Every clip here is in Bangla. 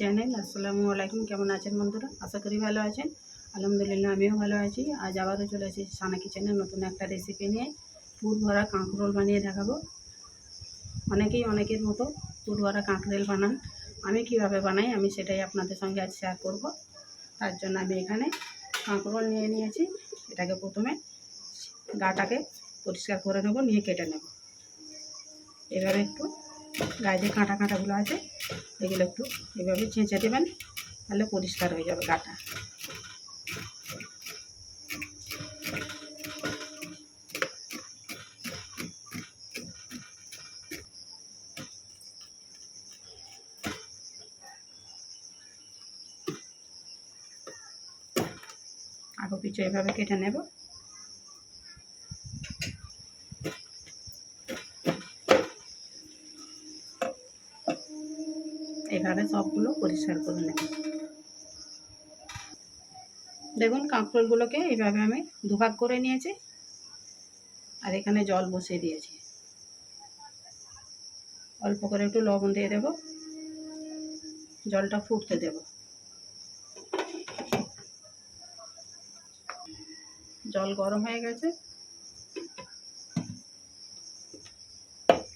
চ্যানেল, আসসালামু আলাইকুম। কেমন আছেন বন্ধুরা? আশা করি ভালো আছেন। আলহামদুলিল্লাহ, আমিও ভালো আছি। আজ আবারও চলে এসেছি সানা কিচেনের নতুন একটা রেসিপি নিয়ে পুর ভরা কাঁকরোল বানিয়ে দেখাবো। অনেকেই অনেকের মতো পুর ভরা কাঁকরেল বানান। আমি কীভাবে বানাই আমি সেটাই আপনাদের সঙ্গে আজ শেয়ার করব। তার জন্য আমি এখানে কাঁকরোল নিয়ে নিয়েছি। এটাকে প্রথমে গাটাকে পরিষ্কার করে নেব, নিয়ে কেটে নেব। এভাবে একটু গায়ে যে কাঁটা কাঁটাগুলো আছে, এগুলো একটু এভাবে ছেঁচে দেবেন, তাহলে পরিষ্কার হয়ে যাবে গাটা। আগো পিছু এভাবে কেটে নেব। এভাবে সবগুলো পরিষ্কার করে নেব। দেখুন, কাঁকরোলগুলোকে এইভাবে আমি দুভাগ করে নিয়েছি আর এখানে জল বসিয়ে দিয়েছি। অল্প করে একটু লবণ দিয়ে দেব। জলটা ফুটতে দেব। জল গরম হয়ে গেছে।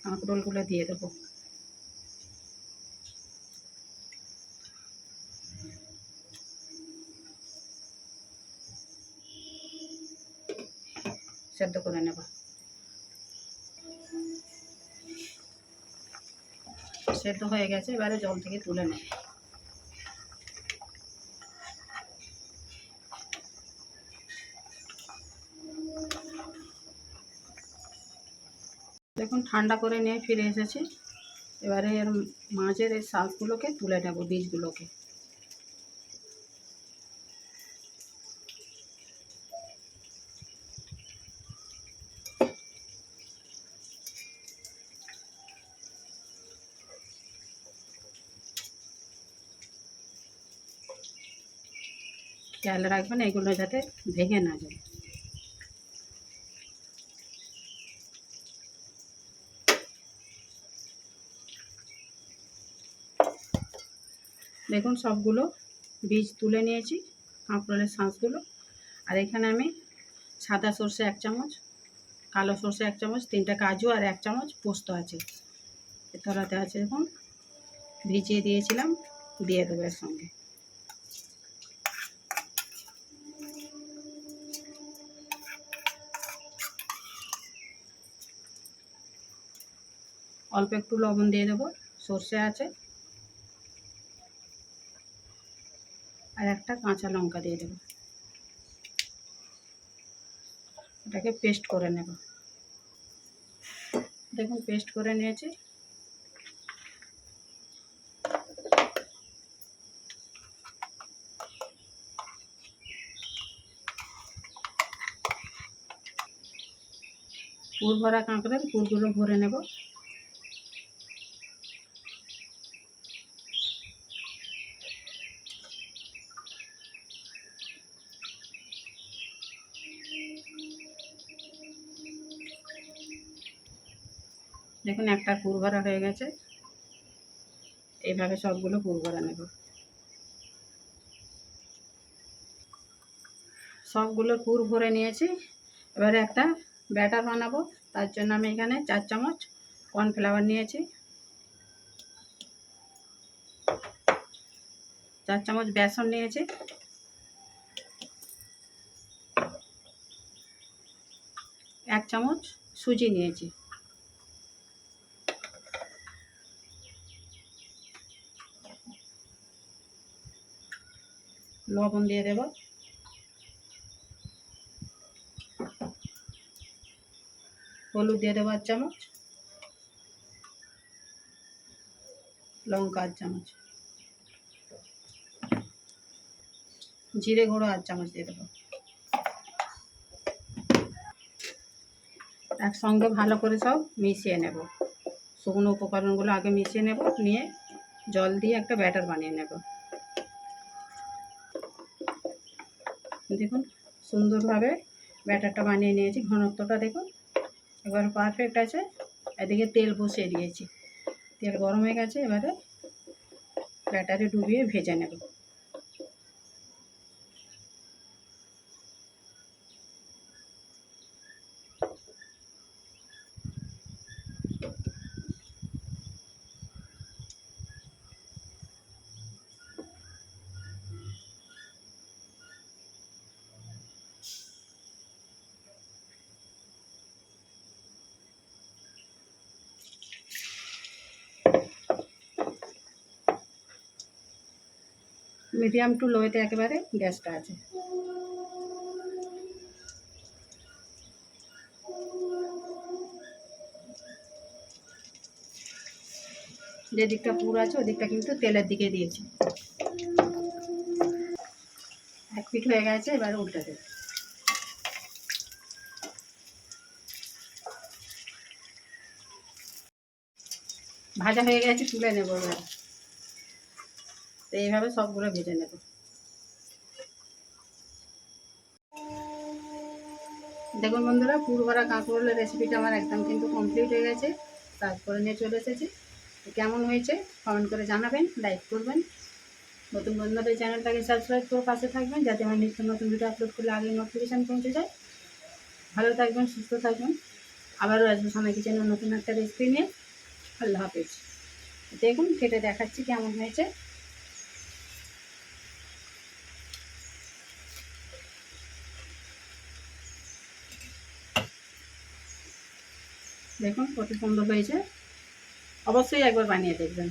কাঁকরোলগুলো দিয়ে দেবো। সেদ্ধ করে নেব। সেদ্ধ হয়ে গেছে, এবারে জল থেকে তুলে নেব। দেখুন, ঠান্ডা করে নিয়ে ফিরে এসেছি। এবারে এর মাছের এই শাকগুলোকে তুলে নেব, বীজগুলোকে। খেয়াল রাখবেন, এগুলো যাতে ভেঙে না যায়। দেখুন, সবগুলো বীজ তুলে নিয়েছি, কাঁকরোলের শাঁসগুলো। আর এখানে আমি সাদা সর্ষে এক চামচ, কালো সর্ষে এক চামচ, তিনটা কাজু আর এক চামচ পোস্ত আছে। এতলাতে আছে, দেখুন, ভিজিয়ে দিয়েছিলাম, দিয়ে দেবো এর সঙ্গে। অল্প একটু লবণ দিয়ে দেবো, সর্ষে আছে। আর একটা কাঁচা লঙ্কা দিয়ে দেবো। এটাকে পেস্ট করে নেব। দেখুন, পেস্ট করে নিয়েছি। পুর ভরা কাঁকড়ের পুরগুলো ভরে নেব। দেখুন, একটা পুর ভরা হয়ে গেছে। এইভাবে সবগুলো পুর ভরা নেব। সবগুলো পুর ভরে নিয়েছি। এবারে একটা ব্যাটার বানাবো। তার জন্য আমি এখানে চার চামচ কর্নফ্লাওয়ার নিয়েছি। চার চামচ বেসন নিয়েছি। এক চামচ সুজি নিয়েছি। লবণ দিয়ে দেব। হলুদ দিয়ে দেবো এক চামচ। লঙ্কা এক চামচ। জিরে গুঁড়ো এক চামচ দিয়ে দেবো। একসঙ্গে ভালো করে সব মিশিয়ে নেব। শুকনো উপকরণগুলো আগে মিশিয়ে নেব, নিয়ে জল দিয়ে একটা ব্যাটার বানিয়ে নেব। দেখুন, সুন্দরভাবে ব্যাটারটা বানিয়ে নিয়েছি, ঘনত্বটা দেখুন, এবার পারফেক্ট আছে, এদিকে তেল বসিয়ে দিয়েছি, তেল গরম হয়ে গেছে, এবারে ব্যাটারে ডুবিয়ে ভেজে নেব। মিডিয়াম টু লোয়েতে একেবারে গ্যাসটা আছে। যে দিকটা পুরো আছে, ওদিকটা কিন্তু তেলের দিকে দিয়েছি। এক পিঠ হয়ে গেছে, এবার উল্টে দেব ভাজা হয়ে গেছে, তুলে নেব এবার। তো এইভাবে সবগুলো ভেজে নেব। দেখুন বন্ধুরা, পুরভরা কাঁকরোলের রেসিপিটা আমার একদম কিন্তু কমপ্লিট হয়ে গেছে। তারপরে নিয়ে চলে এসেছি। কেমন হয়েছে কমেন্ট করে জানাবেন লাইক করবেন। নতুন বন্ধুদের চ্যানেলটাকে সাবস্ক্রাইব করে পাশে থাকবেন, যাতে আমার নিত্য নতুন ভিডিও আপলোড করলে আগে নোটিফিকেশান পৌঁছে যায়। ভালো থাকবেন, সুস্থ থাকবেন। আবারও আসব সানা কিচেনের নতুন একটা রেসিপি নিয়ে। আল্লাহ হাফেজ। দেখুন, খেতে দেখাচ্ছি কেমন হয়েছে। দেখুন কত সুন্দর হয়েছে। অবশ্যই একবার বানিয়ে দেখবেন।